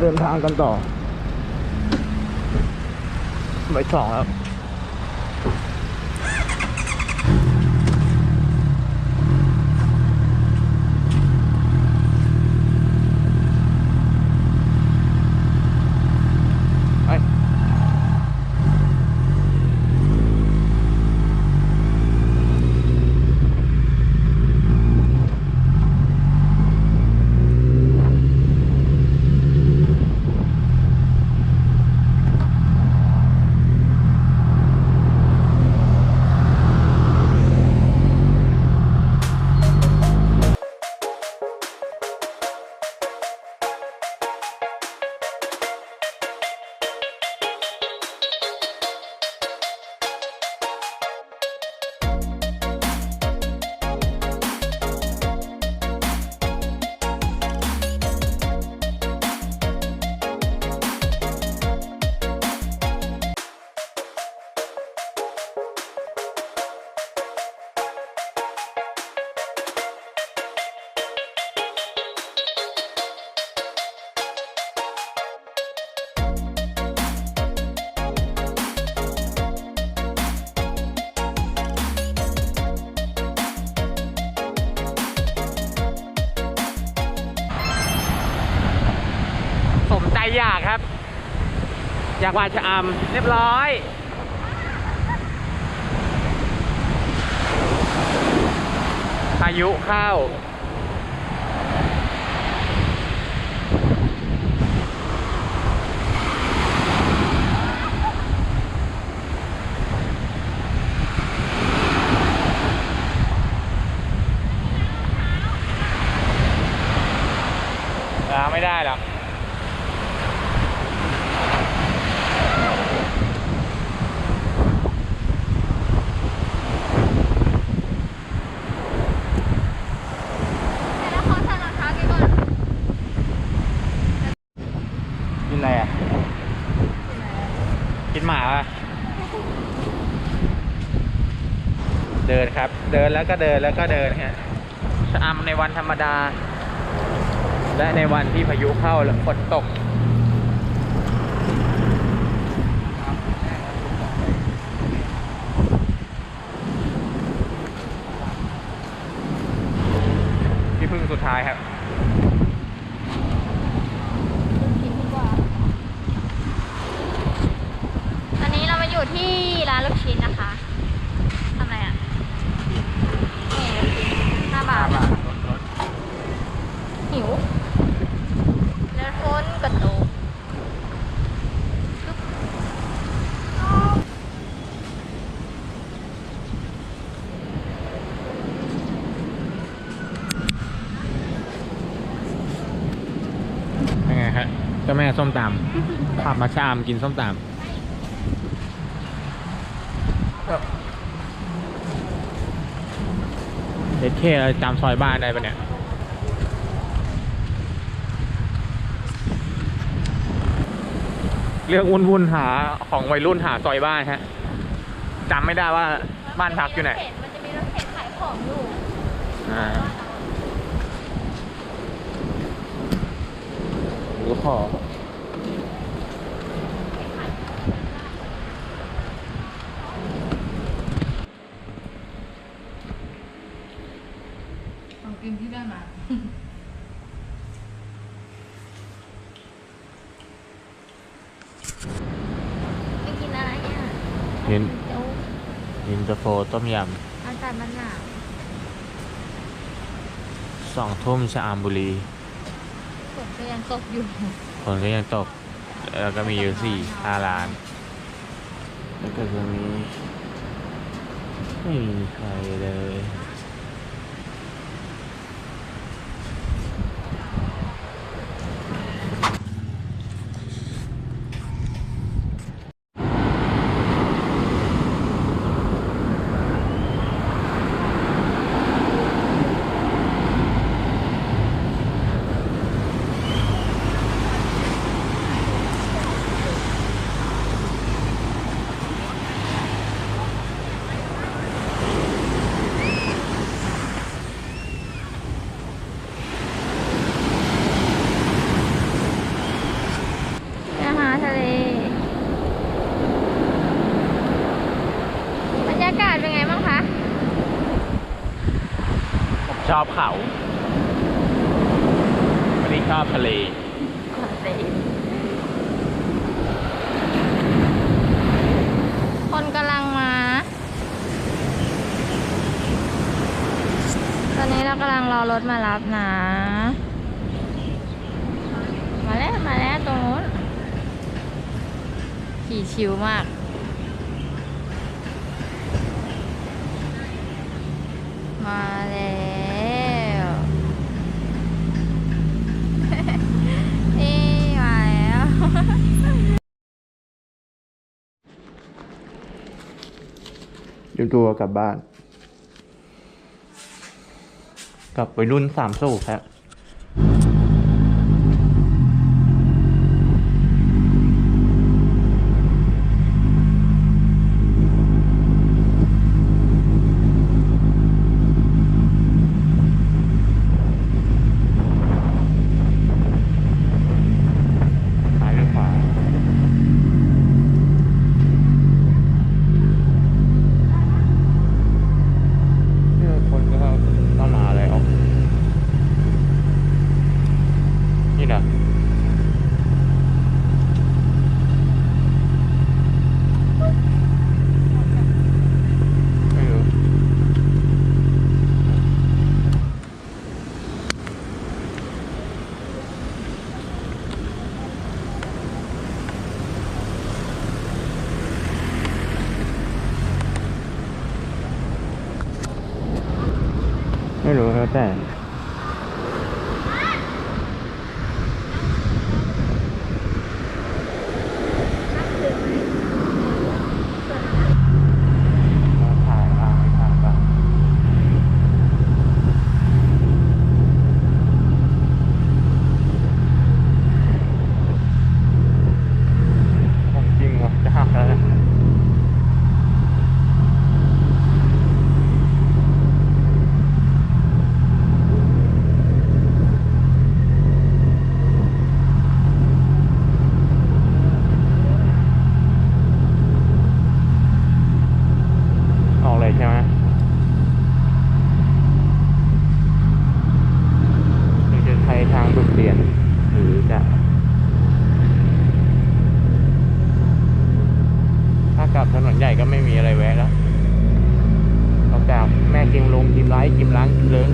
เดินทางกันต่อบ่ายสองครับ อยากครับ อยากมาชะอำเรียบร้อย พายุเข้าล้าไม่ได้หรอก แล้วขอใส่รองเท้าแกก่อน กินอะไรอะ กินหมาป่ะ เดินครับ เดินแล้วก็เดินแล้วก็เดินฮะชะอำในวันธรรมดา และในวันที่พายุเข้าแล้วฝนตกที่พึ่งสุดท้ายครับกินดีกว่าตอนนี้เรามาอยู่ที่ร้านลูกชิ้นนะคะทำอะไรอะนี่ลูกชิ้นห้า บาทหิวแล้วฝนก็ตกยังไงครับเจ้าแม่ส้มตำขับมาชามกินส้มตำ เด็ดเคเราจำซอยบ้านได้ปะเนี่ยเรื่องวุ่นวุ่นหาของวัยรุ่นหาซอยบ้านฮะจำไม่ได้ว่าบ้านพักอยู่ไหนมันจะมีรถเข็นขายของอยู่อ่าหรือขอ ของกินที่ได้มา ไม่กินอะไรเนี่ย เห็นเดี๋ยวยินตาโฟต้มยอากาศมันหนาวำสองทุ่มชะอามบุรีฝนก็ยังตกอยู่ฝนก็ยังตก แล้วก็มีอยู่สี่ห้าร้าน แล้วก็จะมีไม่มีใครเลย อบเขาไม่ได้ชอบทะเลคนกำลังมา ตอนนี้เรากำลังรอรถมารับนะ มาแล้ว มาแล้วตรงนู้นขี่ชิวมาก มาแล้ว นี่มาแล้ว เตรียมตัวกลับบ้าน กลับไปรุ่นสามสูบครับ ซ้ายหรือขวา เนี่ยคนก็ต้องมาแล้ว นี่นะไม่รู้ ไม่รู้แล้วแต่ ถ่ายบ้างไม่ถ่ายบ้างของจริงว่ะจะหักแล้วนะออกเลยใช่ไหมหรือจะใช้ทางเปลี่ยนหรือจะ ถ้ากลับถนนใหญ่ก็ไม่มีอะไรแวะแล้วนอกจากแม่กิมลงกิมไลท์กิมล้างกิมเลิ้ง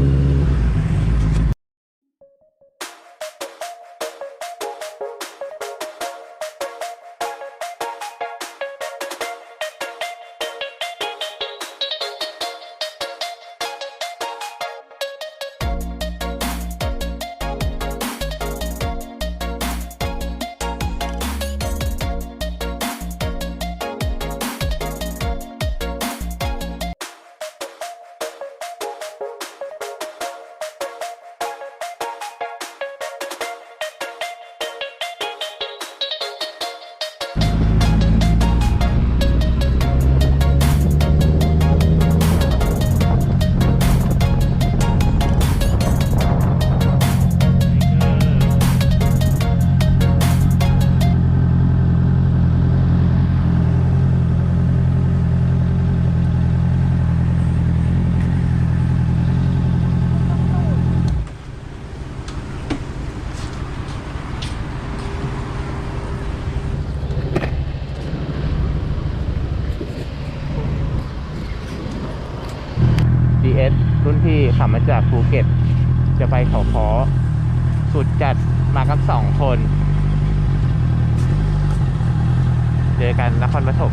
ดีเอสรุ่นพี่ขับมาจากภูเก็ต จะไปเขาคอสุดจัดมากันสองคน เจอกันนครปฐม